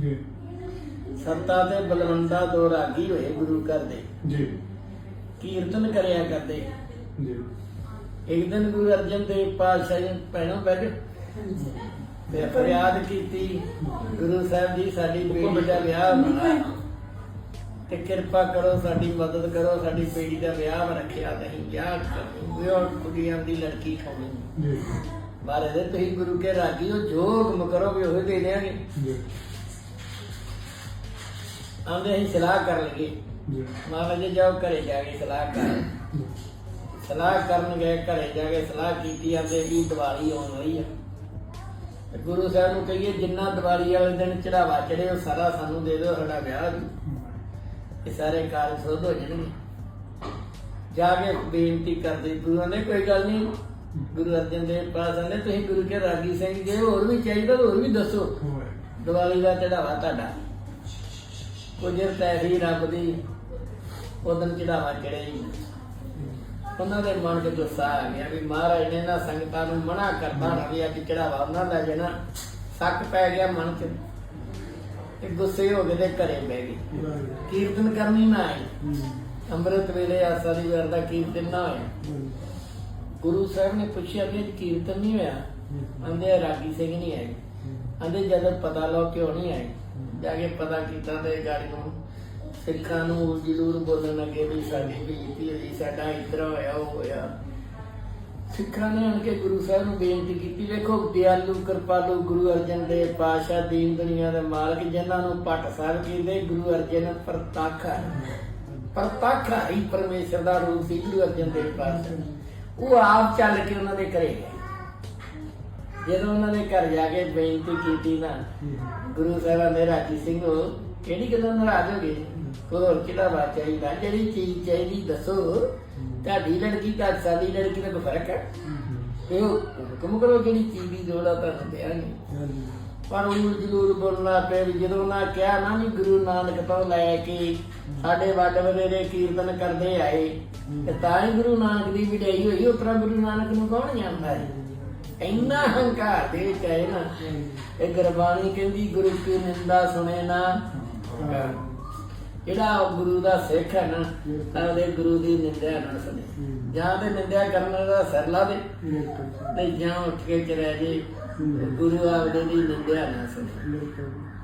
ਜੀ। ਸੱਤਾ ਤੇ ਬਲਵੰਡਾ ਦੋ ਰਾਗੀ ਹੋਏ ਗੁਰੂ ਘਰ ਦੇ। ਜੀ। ਕੀਰਤਨ ਕਰਿਆ ਕਰਦੇ। ਜੀ। ਇੱਕ ਦਿਨ ਗੁਰੂ ਅਰਜਨ ਦੇਵ ਪਾਤਸ਼ਾਹ ਜੀ ਪੈਣੋਂ ਬੈਠ ਤੇ ਫਰਿਆਦ ਕੀਤੀ। ਗੁਰੂ ਸਾਹਿਬ ਜੀ ਸਾਡੀ ਬੇਟੀ ਦਾ ਵਿਆਹ ਹੋਣਾ। ਤੇ ਕਿਰਪਾ ਕਰੋ ਸਾਡੀ ਮਦਦ ਕਰੋ ਸਾਡੀ ਬੇਟੀ ਦਾ ਵਿਆਹ ਰੱਖਿਆ ਨਹੀਂ। ਵਿਆਹ ਵਿਆਹ ਕੁੜੀਆਂ ਦੀ ਲੜਕੀ ਖਾਣੀ। ਜੀ। ਮਾਰੇ ਦੇ ਤੁਸੀਂ ਗੁਰੂ ਕੇ ਰਾਗੀ ਹੋ ਜੋ ਹੁਕਮ ਕਰੋਗੇ ਉਹ ਦੇ ਦੇਾਂਗੇ ਜੀ। ਆਂਦੇ ਅਸੀਂ ਸਲਾਹ ਕਰ ਲਈਏ ਜੀ। ਮਹਾਰਾਜ ਜੀ ਜਾਓ ਘਰੇ ਜਾ ਕੇ ਸਲਾਹ ਕਰ। ਸਲਾਹ ਕਰਨ ਗਏ ਘਰੇ ਜਾ ਕੇ ਸਲਾਹ ਕੀਤੀ ਆਂਦੇ ਵੀ ਦੀਵਾਲੀ ਆਉਣ ਵਾਲੀ ਆ। ਤੇ ਗੁਰੂ ਸਾਹਿਬ ਨੂੰ ਕਹੀਏ ਜਿੰਨਾ ਦੀਵਾਲੀ ਵਾਲੇ ਦਿਨ ਚੜਾਵਾ ਚੜੇ ਉਹ ਸਾਰਾ ਸਾਨੂੰ ਦੇ ਦਿਓ ਸਾਡਾ ਵਿਆਹ। ਇਹ ਸਾਰੇ ਕਾਰਜ ਸੁਧ ਹੋ ਜਾਣਗੇ। ਜਾ ਕੇ ਬੇਨਤੀ ਕਰਦੇ ਗੁਰੂ ਨੇ ਕੋਈ ਗੱਲ ਨਹੀਂ ਗੁਰੂ ਅਰਜਨ ਦੇਵ ਪਾਸ ਆਂਦੇ ਤੁਸੀਂ ਗੁਰੂ ਕੇ ਰਾਗੀ ਸਿੰਘ ਜੇ ਹੋਰ ਵੀ ਚਾਹੀਦਾ ਹੋਰ ਵੀ ਦੱਸੋ। ਦੀਵਾਲੀ ਦਾ ਚੜਾਵਾ ਤੁਹਾਡਾ। ਕੁਜਰ ਤੈਹੀ ਰੱਬ ਦੀ ਉਦੋਂ ਚੜਾਵਾ ਚੜੇ ਉਹਨਾਂ ਦੇ ਮਨ 'ਚ ਗੁੱਸਾ ਆ ਗਿਆ ਵੀ ਮਹਾਰਾਜ ਨੇ ਨਾ ਸੰਗਤਾਂ ਨੂੰ ਮਨਾ ਕਰਤਾ ਨਾ ਵੀ ਅੱਜ ਚੜਾਵਾ ਉਹਨਾਂ ਦਾ ਜਣਾ ਸੱਕ ਪੈ ਗਿਆ ਮਨ 'ਚ ਤੇ ਗੁੱਸੇ ਹੋ ਕੇ ਤੇ ਘਰੇ ਬਹਿ ਗਏ। ਕੀਰਤਨ ਕਰਨੀ ਨਾ ਆਈ। ਅੰਮ੍ਰਿਤ ਵੇਲੇ ਆਸਾ ਦੀ ਵਾਰ ਦਾ ਕੀਰਤਨ ਨਾ ਹੋਇਆ। ਗੁਰੂ ਸਾਹਿਬ ਨੇ ਪੁੱਛਿਆ ਵੀ ਅੱਜ ਕੀਰਤਨ ਨਹੀਂ ਹੋਇਆ? ਆਂਦੇ ਰਾਗੀ ਸਿੰਘ ਨਹੀਂ ਆਏ। ਆਂਦੇ ਜਦੋਂ ਪਤਾ ਲਓ ਕਿਉਂ ਨਹੀਂ ਆਏ? ਜਾ ਕੇ ਪਤਾ ਕੀਤਾ ਤੇ ਗਾੜੀ ਨੂੰ ਸਿੱਖਾਂ ਨੂੰ ਜ਼ਰੂਰ ਬੋਲਣ ਲੱਗੇ ਵੀ ਸਾਡੀ ਬੇਇੱਜ਼ਤੀ ਹੋਈ, ਸਾਡਾ ਇਤਰ ਹੋਇਆ, ਉਹ ਹੋਇਆ। ਸਿੱਖਾਂ ਨੇ ਆਣ ਕੇ ਗੁਰੂ ਸਾਹਿਬ ਨੂੰ ਬੇਨਤੀ ਕੀਤੀ, ਵੇਖੋ ਦਿਆਲੂ, ਕਿਰਪਾਲੂ, ਗੁਰੂ ਅਰਜਨ ਦੇ ਪਾਤਸ਼ਾਹ, ਦੀਨ ਦੁਨੀਆ ਦੇ ਮਾਲਕ, ਜਿਨ੍ਹਾਂ ਨੂੰ ਪਟ ਸਾਹਿਬ ਕਹਿੰਦੇ, ਗੁਰੂ ਅਰਜਨ ਪ੍ਰਤੱਖ ਹੈ। ਪ੍ਰਤੱਖ ਹੀ ਪਰਮੇਸ਼ਰ ਦਾ ਰੂਪ ਸੀ, ਗੁਰੂ ਅਰਜਨ ਦੇਵ ਪਾਤਸ਼ਾਹ। ਉਹ ਆਪ ਚੱਲ ਕੇ ਉਹਨਾਂ ਦੇ ਘਰੇ ਗਏ। ਜਦੋਂ ਉਹਨਾਂ ਦੇ ਘਰ ਜਾ ਕੇ ਬੇਨਤੀ ਕੀਤੀ ਨਾ ਗੁਰੂ ਸਾਹਿਬਾਂ ਨੇ ਰਾਜੀ ਸਿੰਘ ਕਿਹੜੀ ਗੱਲੋਂ ਨਾਰਾਜ਼ ਹੋ ਗਏ? ਹੋਰ ਕਿਹੜਾ ਬਾਤ ਚਾਹੀਦਾ? ਜਿਹੜੀ ਚੀਜ਼ ਚਾਹੀਦੀ ਦੱਸੋ। ਤੁਹਾਡੀ ਲੜਕੀ ਤਾਂ ਸਾਡੀ ਲੜਕੀ ਦਾ ਕੋਈ ਫ਼ਰਕ ਹੈ? ਤੇ ਉਹ ਹੁਕਮ ਕਰੋ ਜਿਹੜੀ ਚੀਜ਼ ਦੀ ਲੋੜ ਆ ਤੁਹਾਨੂੰ ਦਿਆਂਗੇ ਪਰ ਉਹ ਜ਼ਰੂਰ ਬੋਲਣਾ ਪਿਆ ਵੀ ਜਦੋਂ ਉਹਨਾਂ ਕਿਹਾ ਨਾ ਵੀ ਗੁਰੂ ਨਾਨਕ ਤੋਂ ਲੈ ਕੇ ਸਾਡੇ ਵੱਡ ਵਡੇਰੇ ਕੀਰਤਨ ਕਰਦੇ ਆਏ ਤੇ ਤਾਂ ਹੀ ਗੁਰੂ ਨਾਨਕ ਦੀ ਵਿਡਾਈ ਹੋਈ ਉਤਰਾ ਗੁਰੂ ਨਾਨਕ ਨੂੰ ਕੌਣ ਜਾਣਦਾ ਹੈ ਇੰਨਾ ਹੰਕਾਰ ਦੇ ਵਿੱਚ ਆਏ ਨਾ। ਇਹ ਗੁਰਬਾਣੀ ਕਹਿੰਦੀ ਗੁਰੂ ਕੀ ਨਿੰਦਾ ਸੁਣੇ ਨਾ। ਜਿਹੜਾ ਗੁਰੂ ਦਾ ਸਿੱਖ ਹੈ ਨਾ ਤਾਂ ਉਹਦੇ ਗੁਰੂ ਦੀ ਨਿੰਦਿਆ ਨਾ ਸੁਣੇ। ਜਾਂ ਤੇ ਨਿੰਦਿਆ ਕਰਨ ਦਾ ਸਿਰ ਲਾ ਦੇ ਤੇ ਜਾਂ ਉੱਠ ਕੇ ਚਲੇ ਜੇ ਗੁਰੂ ਆਪਦੇ ਦੀ ਨਿੰਦਿਆ ਨਾ ਸੁਣੇ।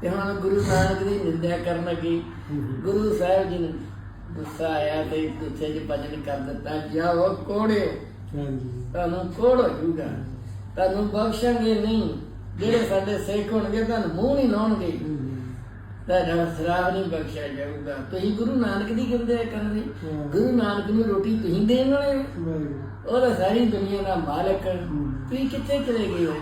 ਤੇ ਹੁਣ ਗੁਰੂ ਨਾਨਕ ਦੀ ਨਿੰਦਿਆ ਕਰਨ ਲੱਗੀ। ਗੁਰੂ ਸਾਹਿਬ ਜੀ ਨੂੰ ਗੁੱਸਾ ਆਇਆ ਤੇ ਗੁੱਸੇ 'ਚ ਭਜਨ ਕਰ ਦਿੱਤਾ ਜਾਓ ਕੋੜਿਓ ਤੁਹਾਨੂੰ ਕੋੜ ਹੋ ਜੂਗਾ ਤੁਹਾਨੂੰ ਬਖਸ਼ਾਂਗੇ ਨਹੀਂ। ਜਿਹੜੇ ਸਾਡੇ ਸਿੱਖ ਹੋਣਗੇ ਤੁਹਾਨੂੰ ਮੂੰਹ ਨਹੀਂ ਲਾਉਣਗੇ। ਤੁਹਾਡਾ ਸਰਾਬ ਨਹੀਂ ਬਖਸ਼ਿਆ ਜਾਊਗਾ। ਤੁਸੀਂ ਗੁਰੂ ਨਾਨਕ ਦੀ ਕਹਿੰਦੇ ਕਰਦੇ ਗੁਰੂ ਨਾਨਕ ਨੂੰ ਰੋਟੀ ਤੁਸੀਂ ਦੇਣ ਵਾਲੇ ਹੋ। ਉਹ ਸਾਰੀ ਦੁਨੀਆ ਦਾ ਮਾਲਕ। ਤੁਸੀਂ ਕਿੱਥੇ ਚਲੇ ਗਏ ਹੋ?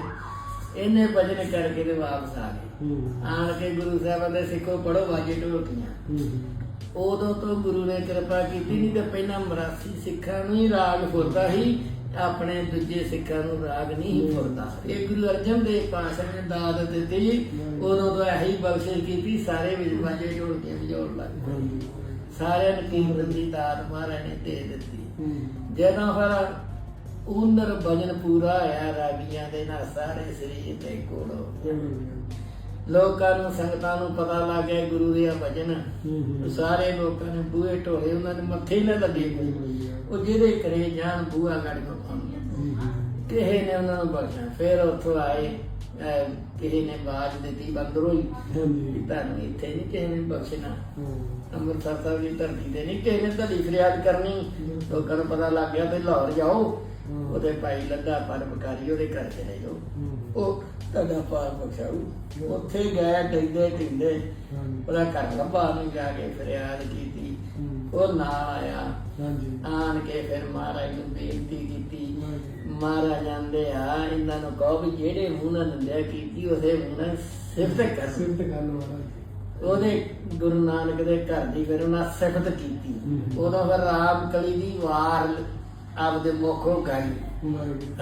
ਇਹਨੇ ਭਜਨ ਕਰਕੇ ਤੇ ਵਾਪਸ ਆ ਗਏ। ਆਣ ਕੇ ਗੁਰੂ ਸਾਹਿਬਾਂ ਦੇ ਸਿੱਖੋ ਪੜੋ ਵਾਜੇ ਢੋਲਕੀਆਂ। ਉਦੋਂ ਤੋਂ ਗੁਰੂ ਨੇ ਕਿਰਪਾ ਕੀਤੀ ਨਹੀਂ ਤੇ ਪਹਿਲਾਂ ਮਰਾਸੀ ਸਿੱਖਾਂ ਨੂੰ ਹੀ ਰਾਗ ਫੁਰਦਾ ਸੀ ਆਪਣੇ ਦੂਜੇ ਸਿੱਖਾਂ ਨੂੰ ਰਾਗ ਨਹੀਂ ਫੁਰਦਾ। ਇਹ ਗੁਰੂ ਅਰਜਨ ਦੇਵ ਪਾਤਸ਼ਾਹ ਨੇ ਦਾਤ ਦਿੱਤੀ ਉਦੋਂ ਤੋਂ ਇਹੀ ਬਖਸ਼ਿਸ਼ ਕੀਤੀ ਸਾਰੇ ਵਿੱਚ ਵਾਜੇ ਢੋਲਕੀਆਂ ਵਜਾਉਣ ਲੱਗ ਸਾਰਿਆਂ ਨੂੰ ਕੀਰਤਨ ਦੀ ਦਾਤ ਮਹਾਰਾਜ ਨੇ ਦੇ ਦਿੱਤੀ। ਜਦੋਂ ਫਿਰ ਉਨਰ ਭਜਨ ਪੂਰਾ ਹੋਇਆ ਰਾਗੀਆਂ ਦੇ ਨਾਲ ਸਾਰੇ ਸਰੀਰ ਤੇ ਕੋੜੋ ਲੋਕਾਂ ਨੂੰ ਸੰਗਤਾਂ ਨੂੰ ਪਤਾ ਲੱਗ ਗਿਆ ਗੁਰੂ ਦੇ ਭਜਨ ਸਾਰੇ ਲੋਕਾਂ ਨੇ ਬੂਹੇ ਢੋਲੇ ਉਹਨਾਂ ਦੇ ਮੱਥੇ ਨਾ ਲੱਗੇ ਉਹ ਜਿਹਦੇ ਕਰੇ ਜਾਣ ਬੂਹਾ ਗੜ ਕੋ ਕਿਸੇ ਨੇ ਉਹਨਾਂ ਨੂੰ ਬਖਸ਼ਿਆ। ਫਿਰ ਉੱਥੋਂ ਆਏ ਕਿਸੇ ਨੇ ਬਾਜ ਦਿੱਤੀ ਬੰਦਰੋਂ ਹੀ। ਤੁਹਾਨੂੰ ਇੱਥੇ ਨਹੀਂ ਕਿਸੇ ਨੇ ਬਖਸ਼ਣਾ। ਅੰਮ੍ਰਿਤਸਰ ਸਾਹਿਬ ਦੀ ਧਰਤੀ ਤੇ ਨਹੀਂ ਕਿਸੇ ਨੇ ਧੜੀ ਫਰਿਆਦ ਕਰਨੀ। ਲੋਕਾਂ ਨੂੰ ਪਤਾ ਲੱਗ ਗਿਆ ਤੇ ਲਾਹੌਰ ਜਾਓ। ਉਹਦੇ ਭਾਈ ਲੱਗਾ ਪਰ ਬਕਾਰੀ ਉਹਦੇ ਘਰ ਚਲੇ ਜਾਓ ਉਹ ਤੁਹਾਡਾ ਪਾਰ ਬਖਸ਼ਾਊ। ਉੱਥੇ ਗਏ ਟਿੰਦੇ ਟਿੰਦੇ ਉਹਦਾ ਘਰ ਲੱਭਾ ਨੂੰ ਜਾ ਕੇ ਫਰਿਆਦ ਕੀਤੀ। ਉਹ ਨਾਲ ਆਇਆ। ਆਣ ਕੇ ਫਿਰ ਮਹਾਰਾਜ ਨੂੰ ਬੇਨਤੀ ਕੀਤੀ। ਮਹਾਰਾਜ ਜਾਂਦੇ ਆ ਇਹਨਾਂ ਨੂੰ ਕਹੋ ਵੀ ਜਿਹੜੇ ਮੂੰਹ ਨਾਲ ਨਿੰਦਿਆ ਕੀਤੀ ਉਹਦੇ ਮੂੰਹ ਨਾਲ ਸਿਫਤ ਕਰ ਉਹਦੇ ਗੁਰੂ ਨਾਨਕ ਦੇ ਘਰ ਦੀ ਫਿਰ ਉਹਨਾਂ ਸਿਫਤ ਕੀਤੀ। ਉਦੋਂ ਫਿਰ ਰਾਮ ਕਲੀ ਦੀ ਵਾਰ ਆਪਦੇ ਮੁਖੋਂ ਗਾਈ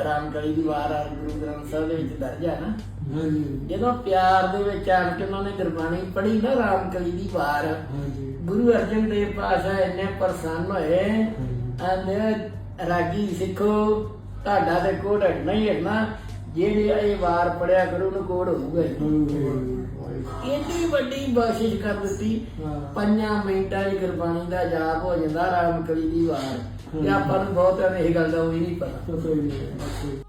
ਰਾਮ ਕਲੀ ਦੀ ਵਾਰ ਆ ਗੁਰੂ ਗ੍ਰੰਥ ਸਾਹਿਬ ਦੇ ਵਿੱਚ ਦਰਜ ਹੈ ਨਾ। ਜਦੋਂ ਪਿਆਰ ਦੇ ਵਿੱਚ ਆਣ ਕੇ ਉਹਨਾਂ ਨੇ ਗੁਰਬਾਣੀ ਪੜ੍ਹੀ ਨਾ ਰਾਮ ਕਲੀ ਦੀ ਵਾਰ ਗੁਰੂ ਅਰਜਨ ਦੇਵ ਪਾਤਸ਼ਾਹ ਇੰਨੇ ਪ੍ਰਸੰਨ ਹੋਏ ਆਂਦੇ ਰਾਗੀ ਸਿੱਖੋ ਤੁਹਾਡਾ ਤੇ ਕੋਡ ਨਹੀਂ ਹੈ ਨਾ ਜਿਹੜੇ ਇਹ ਵਾਰ ਪੜਿਆ ਕਰੋ ਉਹਨੂੰ ਕੋਡ ਹੋਊਗਾ। ਹੀ। ਵੱਡੀ ਬਖਸ਼ਿਸ਼ ਕਰ ਦਿੱਤੀ। ਹਾਂ। ਪੰਜਾਂ ਮਿੰਟਾਂ ਦੀ ਗੁਰਬਾਣੀ ਦਾ ਜਾਪ ਹੋ ਜਾਂਦਾ ਰਾਮ ਕਲੀ ਦੀ ਵਾਰ। ਤੇ ਆਪਾਂ ਨੂੰ ਬਹੁਤਿਆਂ ਨੂੰ ਇਹ ਗੱਲ ਦਾ ਉਹ ਨਹੀਂ ਪਤਾ। ਤਾਂ ਕੋਈ ਨਹੀਂ